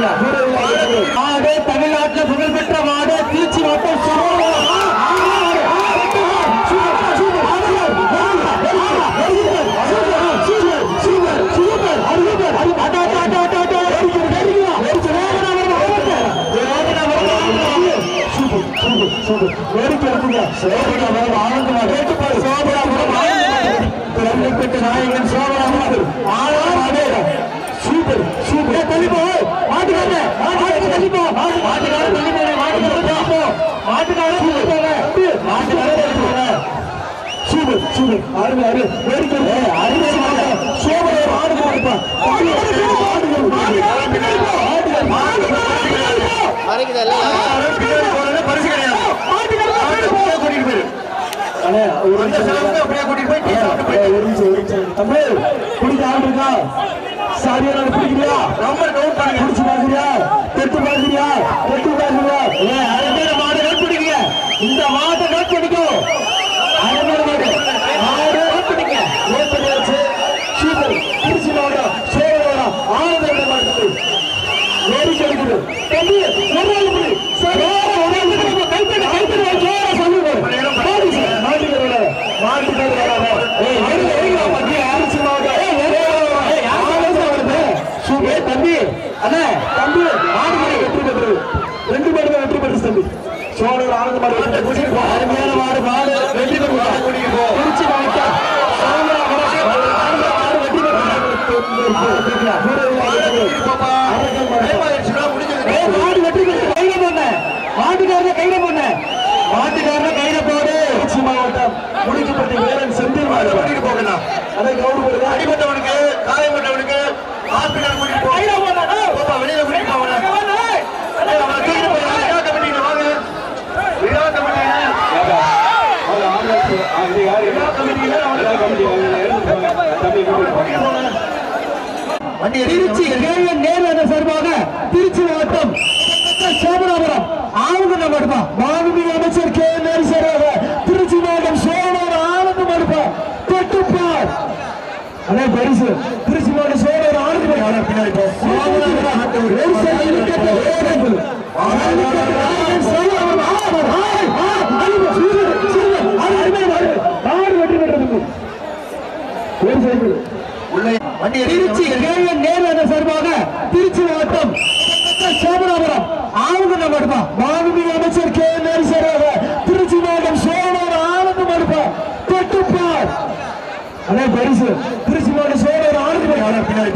மாடு தமிழ்நாட்டில் புகழ்பெற்ற மாடு திருச்சி மாவட்டம் ஆனந்தமாக நாயகன் சோபராமன் ஆனா சூப்பர் அருமை அருமை வேடிக்கை அருமை சோபனை ஆடு மாடுப்பா மறைக்குதல்ல அண்ணே, ஒரு நிமிஷம் ஒரு நிமிஷம். தம்பி, குடிக்க ஆள் இருக்கா? நாடு பிடிக்கிறியா? பிடிச்சு பார்க்கறியா? தொட்டு பார்க்கறியா? தொட்டு பார்க்கறியா? ஏய், தம்பி, அண்ணே, மாடு மாடு வெற்றி பெற்றது. ரெண்டு மாடுமே வெற்றி பெற்றது தம்பி. சோழர் ஆனந்த மாடு வெற்றி பெற்றது. அருமையான மாடு, மாடு வெற்றி பெற்றது. திருச்சி மாவட்டம், சோமராபுரம், ஆனந்த மாடு வெற்றி அடிபட்டவனுக்கு காயப்பட்டவனுக்கு ஹாஸ்பிட்டல் கூட்டிட்டு போ. பாப்பா, வெளியில கூட்டிட்டு போவன அவனை தூக்கிட்டு போய் விழா கமிட்டிங்க வாங்க. விழா கமிட்டிங்க விழா கமிட்டிங்க வண்டி திருச்சி சார்பாக திருச்சி சோமனாபுரம் ஆனந்த மடுப்பா மாண்புமிகு அமைச்சர் கே என் நேரு சார்பாக திருச்சி மாவட்டம் சோமனாபுரம் ஆனந்த மடுப்பா தொட்டுப்பார் அண்ணே பரிசு திருச்சி மாவட்டம் ஆனந்த மடுப்பா பின்னாடி அது திருச்சி சார்பாக திருச்சி மாவட்டம் சோமனாபுரம் ஆனந்த மடுப்பா மாண்புமிகு அமைச்சர் கே. என் நேரு சார்பாக திருச்சி மாவட்டம் சோமனாபுரம் ஆனந்த மடுப்பா தொட்டுப்பார். பரிசு. திருச்சி மாவட்டம் பின்னாடி